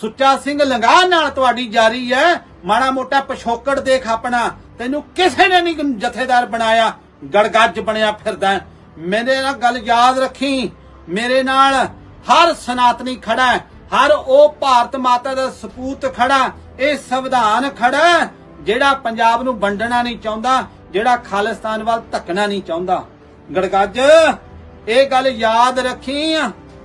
ਸੁੱਚਾ ਸਿੰਘ ਲੰਗਾ ਨਾਲ ਤੁਹਾਡੀ ਜਾਰੀ ਹੈ। ਮਾੜਾ ਮੋਟਾ ਪਿਛੋਕੜ ਦੇਖ ਆਪਣਾ। ਤੈਨੂੰ ਕਿਸੇ ਨੇ ਨਹੀਂ ਜਥੇਦਾਰ ਬਣਾਇਆ। ਗੜਗੱਜ ਬਣਿਆ ਫਿਰਦਾ ਮੇਰੇ ਨਾਲ ਗੱਲ ਯਾਦ ਰੱਖੀ। ਮੇਰੇ ਨਾਲ ਹਰ ਸਨਾਤਨੀ ਖੜਾ ਹਰ ਉਹ ਭਾਰਤ ਮਾਤਾ ਦਾ ਸਪੂਤ ਖੜਾ ਇਹ ਸੰਵਿਧਾਨ ਖੜਾ ਜਿਹੜਾ ਪੰਜਾਬ ਨੂੰ ਵੰਡਣਾ ਨਹੀਂ ਚਾਹੁੰਦਾ, ਜਿਹੜਾ ਖਾਲਿਸਤਾਨ ਵੱਲ ਧੱਕਣਾ ਨਹੀਂ ਚਾਹੁੰਦਾ। ਗੜਗੱਜ, ਇਹ ਗੱਲ ਯਾਦ ਰੱਖੀ।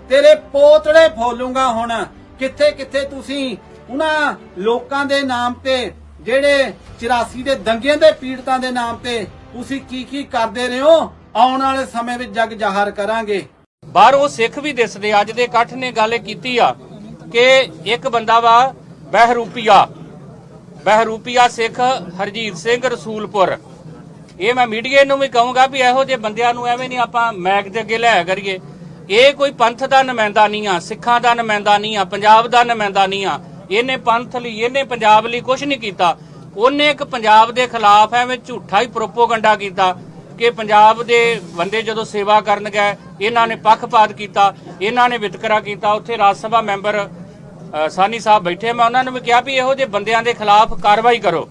ਤੇਰੇ ਪੋਤੜੇ ਫੋਲੂਗਾ ਹੁਣ। ਕਿੱਥੇ ਕਿੱਥੇ ਤੁਸੀਂ ਉਹਨਾਂ ਲੋਕਾਂ ਦੇ ਨਾਮ ਤੇ ਜਿਹੜੇ 84 ਦੇ ਦੰਗਿਆਂ ਦੇ ਪੀੜਤਾਂ ਦੇ ਨਾਮ ਤੇ ਤੁਸੀਂ ਕੀ ਕੀ ਕਰਦੇ ਰਹੇ ਹੋ? ਆਉਣ ਵਾਲੇ ਸਮੇਂ ਵਿੱਚ ਜਗ ਜ਼ਾਹਰ ਕਰਾਂਗੇ। ਬਾਹਰੋਂ ਸਿੱਖ ਵੀ ਦਿਸਦੇ, ਅੱਜ ਦੇ ਇਕੱਠ ਨੇ ਗੱਲ ਇਹ ਕੀਤੀ ਆ ਕਿ ਇੱਕ ਬੰਦਾ ਵਾ ਬਹਿਰੂਪੀਆ ਬਹਿਰੂਪੀਆ ਸਿੱਖ ਹਰਜੀਤ ਸਿੰਘ ਰਸੂਲਪੁਰ। ਇਹ ਮੈਂ ਮੀਡੀਆ ਨੂੰ ਵੀ ਕਹੂੰਗਾ ਵੀ ਇਹੋ ਜਿਹੇ ਬੰਦਿਆਂ ਨੂੰ ਐਵੇਂ ਨਹੀਂ ਆਪਾਂ ਮੈਕ ਦੇ ਅੱਗੇ ਲਿਆ ਕਰੀਏ। ਇਹ ਕੋਈ ਪੰਥ ਦਾ ਨੁਮਾਇੰਦਾ ਨਹੀਂ ਆ, ਸਿੱਖਾਂ ਦਾ ਨੁਮਾਇੰਦਾ ਨਹੀਂ ਆ, ਪੰਜਾਬ ਦਾ ਨੁਮਾਇੰਦਾ ਨਹੀਂ ਆ। ਇਹਨੇ ਪੰਥ ਲਈ, ਇਹਨੇ ਪੰਜਾਬ ਲਈ ਕੁਝ ਨਹੀਂ ਕੀਤਾ। ਉਹਨੇ ਇੱਕ ਪੰਜਾਬ ਦੇ ਖਿਲਾਫ ਐਵੇਂ ਝੂਠਾ ਹੀ ਪ੍ਰੋਪੋਗੰਡਾ ਕੀਤਾ ਕਿ ਪੰਜਾਬ ਦੇ ਬੰਦੇ ਜਦੋਂ ਸੇਵਾ ਕਰਨ ਗਏ, ਇਹਨਾਂ ਨੇ ਪੱਖਪਾਤ ਕੀਤਾ, ਇਹਨਾਂ ਨੇ ਵਿਤਕਰਾ ਕੀਤਾ। ਉੱਥੇ ਰਾਜ ਸਭਾ ਮੈਂਬਰ ਸਾਨੀ ਸਾਹਿਬ ਬੈਠੇ। ਮੈਂ ਉਹਨਾਂ ਨੂੰ ਵੀ ਕਿਹਾ ਵੀ ਇਹੋ ਜਿਹੇ ਬੰਦਿਆਂ ਦੇ ਖਿਲਾਫ ਕਾਰਵਾਈ ਕਰੋ।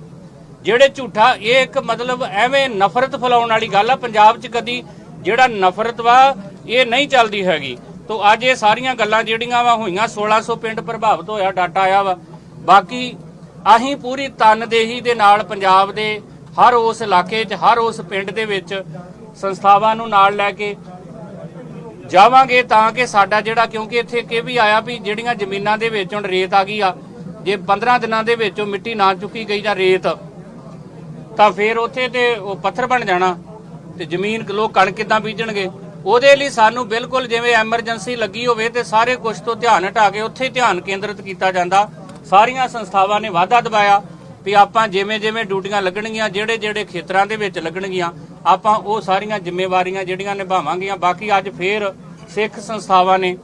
ਜਿਹੜੇ ਝੂਠਾ, ਇਹ ਇੱਕ ਮਤਲਬ ਐਵੇਂ ਨਫ਼ਰਤ ਫੈਲਾਉਣ ਵਾਲੀ ਗੱਲ ਆ। ਪੰਜਾਬ 'ਚ ਕਦੀ ਜਿਹੜਾ ਨਫ਼ਰਤ ਵਾ ਇਹ ਨਹੀਂ ਚੱਲਦੀ ਹੈਗੀ। ਤੋਂ ਅੱਜ ਇਹ ਸਾਰੀਆਂ ਗੱਲਾਂ ਜਿਹੜੀਆਂ ਵਾ ਹੋਈਆਂ 1600 ਪਿੰਡ ਪ੍ਰਭਾਵਿਤ ਹੋਇਆ, ਡਾਟਾ ਆਇਆ ਵਾ। ਬਾਕੀ ਅਸੀਂ ਪੂਰੀ ਤਨਦੇਹੀ ਦੇ ਨਾਲ ਪੰਜਾਬ ਦੇ ਹਰ ਉਸ ਇਲਾਕੇ 'ਚ, ਹਰ ਉਸ ਪਿੰਡ ਦੇ ਵਿੱਚ ਸੰਸਥਾਵਾਂ ਨੂੰ ਨਾਲ ਲੈ ਕੇ ਜਾਵਾਂਗੇ ਤਾਂ ਕਿ ਸਾਡਾ ਜਿਹੜਾ, ਕਿਉਂਕਿ ਇੱਥੇ ਕਿ ਵੀ ਆਇਆ ਵੀ ਜਿਹੜੀਆਂ ਜ਼ਮੀਨਾਂ ਦੇ ਵਿੱਚ ਹੁਣ ਰੇਤ ਆ ਗਈ ਆ, ਜੇ 15 ਦਿਨਾਂ ਦੇ ਵਿੱਚ ਉਹ ਮਿੱਟੀ ਨਾ ਚੁੱਕੀ ਗਈ ਜਾਂ ਰੇਤ, ਤਾਂ ਫਿਰ ਉੱਥੇ ਤੇ ਉਹ ਪੱਥਰ ਬਣ ਜਾਣਾ ਤੇ ਜ਼ਮੀਨ, ਲੋਕ ਕਣਕ ਕਿੱਦਾਂ ਬੀਜਣਗੇ? ਉਹਦੇ ਲਈ ਸਾਨੂੰ ਬਿਲਕੁਲ ਜਿਵੇਂ ਐਮਰਜੈਂਸੀ ਲੱਗੀ ਹੋਵੇ ਤੇ ਸਾਰੇ ਕੁਝ ਤੋਂ ਧਿਆਨ ਹਟਾ ਕੇ ਉੱਥੇ ਧਿਆਨ ਕੇਂਦਰਿਤ ਕੀਤਾ ਜਾਂਦਾ। ਸਾਰੀਆਂ ਸੰਸਥਾਵਾਂ ਨੇ ਵਾਅਦਾ ਦਵਾਇਆ ਵੀ ਆਪਾਂ ਜਿਵੇਂ ਜਿਵੇਂ ਡਿਊਟੀਆਂ ਲੱਗਣਗੀਆਂ, ਜਿਹੜੇ ਜਿਹੜੇ ਖੇਤਰਾਂ ਦੇ ਵਿੱਚ ਲੱਗਣਗੀਆਂ, ਆਪਾਂ ਉਹ ਸਾਰੀਆਂ ਜ਼ਿੰਮੇਵਾਰੀਆਂ ਜਿਹੜੀਆਂ ਨਿਭਾਵਾਂਗੀਆਂ। ਬਾਕੀ ਅੱਜ ਫੇਰ ਸਿੱਖ ਸੰਸਥਾਵਾਂ ਨੇ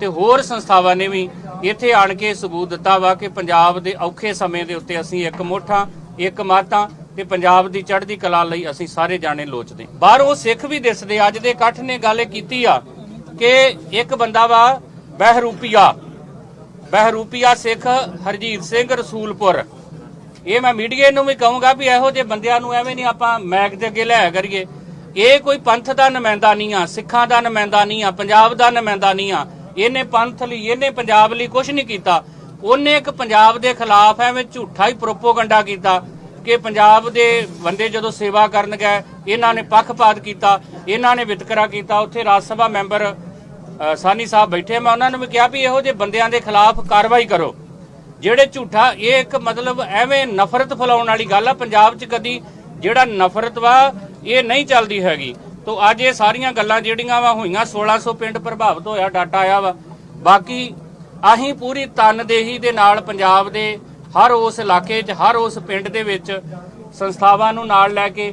ਤੇ ਹੋਰ ਸੰਸਥਾਵਾਂ ਨੇ ਵੀ ਇੱਥੇ ਆਣ ਕੇ ਸਬੂਤ ਦਿੱਤਾ ਵਾ ਕਿ ਪੰਜਾਬ ਦੇ ਔਖੇ ਸਮੇਂ ਦੇ ਉੱਤੇ ਅਸੀਂ ਇੱਕ ਮੋਠਾ ਇੱਕ ਮਾਤਾ ਤੇ ਪੰਜਾਬ ਦੀ ਚੜ੍ਹਦੀ ਕਲਾ ਲਈ ਅਸੀਂ ਸਾਰੇ ਜਾਣੇ ਲੋਚਦੇ। ਬਾਹਰੋਂ ਸਿੱਖ ਵੀ ਦਿਸਦੇ, ਅੱਜ ਦੇ ਇਕੱਠ ਨੇ ਗੱਲ ਇਹ ਕੀਤੀ ਆ ਕਿ ਇੱਕ ਬੰਦਾ ਵਾ ਬਹਿਰੂਪੀਆ। ਬਹਿਰੂਪੀਆ ਸਿੱਖ ਹਰਜੀਤ ਸਿੰਘ ਰਸੂਲਪੁਰ। ਇਹ ਮੈਂ ਮੀਡੀਆ ਨੂੰ ਵੀ ਕਹੂੰਗਾ ਵੀ ਇਹੋ ਜਿਹੇ ਬੰਦਿਆਂ ਨੂੰ ਐਵੇਂ ਨਹੀਂ ਆਪਾਂ ਮੈਕ ਦੇ ਅੱਗੇ ਲਿਆ ਕਰੀਏ। ਇਹ ਕੋਈ ਪੰਥ ਦਾ ਨੁਮਾਇੰਦਾ ਨਹੀਂ ਆ, ਸਿੱਖਾਂ ਦਾ ਨੁਮਾਇੰਦਾ ਨਹੀਂ ਆ, ਪੰਜਾਬ ਦਾ ਨੁਮਾਇੰਦਾ ਨਹੀਂ ਆ। ਇਹਨੇ ਪੰਥ ਲਈ, ਇਹਨੇ ਪੰਜਾਬ ਲਈ ਕੁਝ ਨਹੀਂ ਕੀਤਾ। ਉਹਨੇ ਇੱਕ ਪੰਜਾਬ ਦੇ ਖਿਲਾਫ ਐਵੇਂ ਝੂਠਾ ਹੀ ਪ੍ਰੋਪੋਗੰਡਾ ਕੀਤਾ। ਕਿ ਪੰਜਾਬ ਦੇ ਬੰਦੇ ਜਦੋਂ ਸੇਵਾ ਕਰਨ ਗਏ, ਇਹਨਾਂ ਨੇ ਪੱਖਪਾਤ ਕੀਤਾ, ਇਹਨਾਂ ਨੇ ਵਿਤਕਰਾ ਕੀਤਾ, ਉੱਥੇ ਰਾਜ ਸਭਾ ਮੈਂਬਰ ਸਾਨੀ ਸਾਹਿਬ ਬੈਠੇ ਮੈਂ ਉਹਨਾਂ ਨੂੰ ਵੀ ਕਿਹਾ ਵੀ ਇਹੋ ਜਿਹੇ ਬੰਦਿਆਂ ਦੇ ਖਿਲਾਫ ਕਾਰਵਾਈ ਕਰੋ। ਜਿਹੜੇ ਝੂਠਾ, ਇਹ ਇੱਕ ਮਤਲਬ ਐਵੇਂ ਨਫ਼ਰਤ ਫੈਲਾਉਣ ਵਾਲੀ ਗੱਲ ਆ, ਪੰਜਾਬ 'ਚ ਕਦੀ ਜਿਹੜਾ ਨਫ਼ਰਤ ਵਾ, ਇਹ ਨਹੀਂ ਚੱਲਦੀ ਹੈਗੀ। ਤੋਂ ਅੱਜ ਇਹ ਸਾਰੀਆਂ ਗੱਲਾਂ ਜਿਹੜੀਆਂ ਵਾ, ਹੋਈਆਂ 1600 ਪਿੰਡ ਪ੍ਰਭਾਵਿਤ ਹੋਇਆ, ਡਾਟਾ ਆਇਆ ਵਾ। ਬਾਕੀ ਅਸੀਂ ਪੂਰੀ ਤਨਦੇਹੀ ਦੇ ਨਾਲ ਪੰਜਾਬ ਦੇ ਹਰ ਉਸ ਇਲਾਕੇ 'ਚ, ਹਰ ਉਸ ਪਿੰਡ ਦੇ ਵਿੱਚ ਸੰਸਥਾਵਾਂ ਨੂੰ ਨਾਲ ਲੈ ਕੇ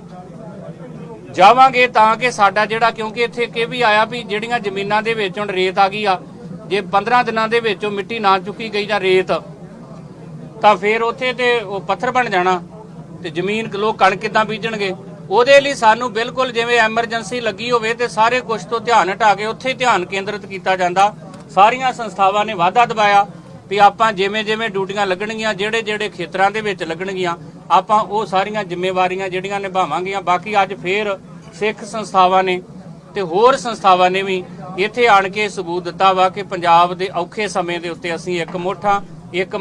ਜਾਵਾਂਗੇ ਤਾਂ ਕਿ ਸਾਡਾ ਜਿਹੜਾ, ਕਿਉਂਕਿ ਇੱਥੇ ਕਿ ਵੀ ਆਇਆ ਵੀ ਜਿਹੜੀਆਂ ਜ਼ਮੀਨਾਂ ਦੇ ਵਿੱਚ ਹੁਣ ਰੇਤ ਆ ਗਈ ਆ, ਜੇ 15 ਦਿਨਾਂ ਦੇ ਵਿੱਚ ਉਹ ਮਿੱਟੀ ਨਾ ਚੁੱਕੀ ਗਈ ਜਾਂ ਰੇਤ, ਤਾਂ ਫਿਰ ਉੱਥੇ ਤੇ ਉਹ ਪੱਥਰ ਬਣ ਜਾਣਾ ਤੇ ਜ਼ਮੀਨ ਲੋਕ ਕਣਕ ਕਿੱਦਾਂ ਬੀਜਣਗੇ? ਉਹਦੇ ਲਈ ਸਾਨੂੰ ਬਿਲਕੁਲ ਜਿਵੇਂ ਐਮਰਜੈਂਸੀ ਲੱਗੀ ਹੋਵੇ ਤੇ ਸਾਰੇ ਕੁਝ ਤੋਂ ਧਿਆਨ ਹਟਾ ਕੇ ਉੱਥੇ ਧਿਆਨ ਕੇਂਦਰਿਤ ਕੀਤਾ ਜਾਂਦਾ। ਸਾਰੀਆਂ ਸੰਸਥਾਵਾਂ ਨੇ ਵਾਅਦਾ ਦਵਾਇਆ ਵੀ ਆਪਾਂ ਜਿਵੇਂ ਜਿਵੇਂ ਡਿਊਟੀਆਂ ਲੱਗਣਗੀਆਂ, ਜਿਹੜੇ ਜਿਹੜੇ ਖੇਤਰਾਂ ਦੇ ਵਿੱਚ ਲੱਗਣਗੀਆਂ, ਆਪਾਂ ਉਹ ਸਾਰੀਆਂ ਜ਼ਿੰਮੇਵਾਰੀਆਂ ਜਿਹੜੀਆਂ ਨਿਭਾਵਾਂਗੀਆਂ। ਬਾਕੀ ਅੱਜ ਫੇਰ ਸਿੱਖ ਸੰਸਥਾਵਾਂ ਨੇ ਤੇ ਹੋਰ ਸੰਸਥਾਵਾਂ ਨੇ ਵੀ ਇੱਥੇ ਆਣ ਕੇ ਸਬੂਤ ਦਿੱਤਾ ਵਾ ਕਿ ਪੰਜਾਬ ਦੇ ਔਖੇ ਸਮੇਂ ਦੇ ਉੱਤੇ ਅਸੀਂ ਇੱਕ ਮੋਠਾ ਇੱਕ